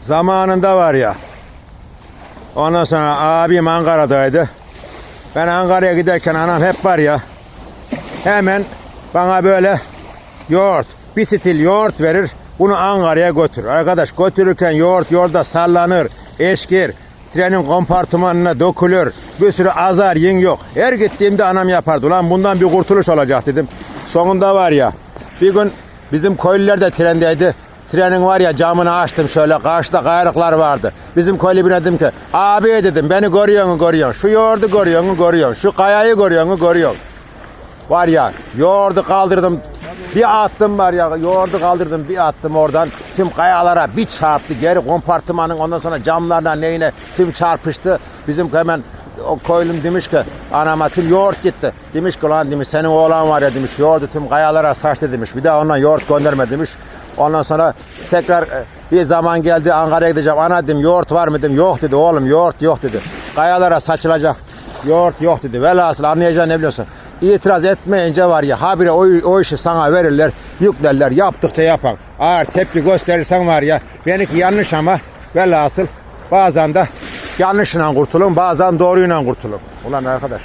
Zamanında var ya. Ondan sonra abim Ankara'daydı. Ben Ankara'ya giderken anam hep var ya. Hemen bana böyle yoğurt, bir stil yoğurt verir. Bunu Ankara'ya götür. Arkadaş götürürken yoğurt yolda sallanır, eşkir. Trenin kompartımanına dökülür. Bir sürü azar yin yok. Her gittiğimde anam yapardı. Ulan bundan bir kurtuluş olacak dedim. Sonunda var ya. Bir gün bizim köylüler de trendeydi. Trenin var ya camını açtım şöyle karşıda kayrıklar vardı. Bizim köylü birine dedim ki abi dedim beni görüyor mu görüyor. Şu yoğurdu görüyor mu görüyor. Şu kayayı görüyor mu görüyor. Var ya yoğurdu kaldırdım. Bir attım var ya yoğurdu kaldırdım bir attım oradan. Tüm kayalara bir çarptı. Geri kompartımanın ondan sonra camlarına neyine tüm çarpıştı. Bizim hemen o köylüm demiş ki anama tüm yoğurt gitti. Demiş ki lan demiş senin oğlan var ya demiş yoğurdu tüm kayalara saçtı demiş. Bir daha ondan yoğurt gönderme demiş. Ondan sonra tekrar e, bir zaman geldi Ankara'ya gideceğim. Ana dedim yoğurt var mı dedim. Yok dedi oğlum yoğurt yok dedi. Kayalara saçılacak yoğurt yok dedi. Velhasıl anlayacağın ne biliyorsun? İtiraz etmeyince var ya habire o, o işi sana verirler, yüklerler, yaptıkça yapan. Ağır tepki gösterirsen var ya, benimki yanlış ama velhasıl bazen de yanlışla kurtulun, bazen doğruyla kurtulun. Ulan arkadaş